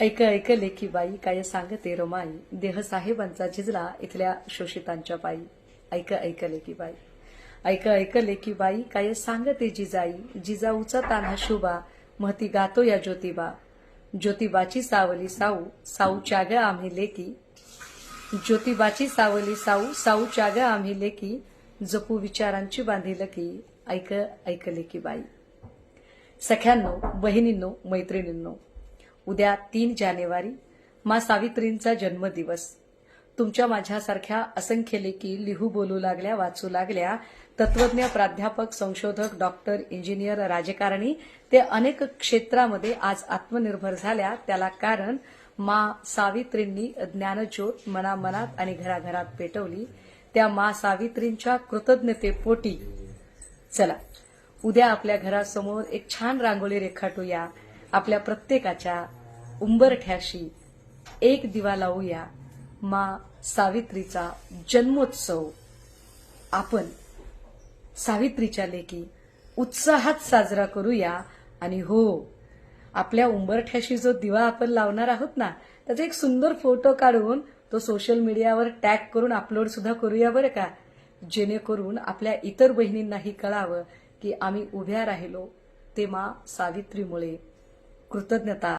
ऐक ऐक लेखी बाई काय सांगते रोमाई देह साहेबांचा झिजला इथल्या शोषितांच्या पायी ऐक ऐक लेखी बाई. ऐक ऐक लेखी बाई काय सांगते जिजाई? जिजाऊचा तान्हा शुभा महती गातो या ज्योतिबा. ज्योतिबाची सावली साऊ साऊच्या ग आम्ही लेकी ज्योतिबाची सावली साऊ साऊच्या ग आम्ही लेकी जपू विचारांची बांधील की ऐक ऐक लेखी बाई. सख्यांनो बहिणींनो मैत्रिणींनो उद्या तीन जानेवारी मा सावित्रींचा जन्मदिवस. तुमच्या माझ्यासारख्या असंख्य लेखी लिहू बोलू लागल्या वाचू लागल्या तत्वज्ञ प्राध्यापक संशोधक डॉक्टर इंजिनियर राजकारणी ते अनेक क्षेत्रामध्ये आज आत्मनिर्भर झाल्या. त्याला कारण मा सावित्रींनी ज्ञानज्योत मनामनात आणि घराघरात पेटवली. त्या मा सावित्रींच्या कृतज्ञतेपोटी चला उद्या आपल्या घरासमोर एक छान रांगोळी रेखाटूया. आपल्या प्रत्येकाच्या उंबरठ्याशी एक दिवा लावूया मा सावित्रीचा जन्मोत्सव. आपण सावित्रीच्या लेकी उत्साहात साजरा करूया आणि हो आपल्या उंबरठ्याशी जो दिवा आपण लावणार आहोत ना त्याचा एक सुंदर फोटो काढून तो सोशल मीडियावर टॅग करून अपलोड सुद्धा करूया बरं का. जेणेकरून आपल्या इतर बहिणींनाही कळावं की आम्ही उभ्या राहिलो ते मा सावित्रीमुळे. कृतज्ञता.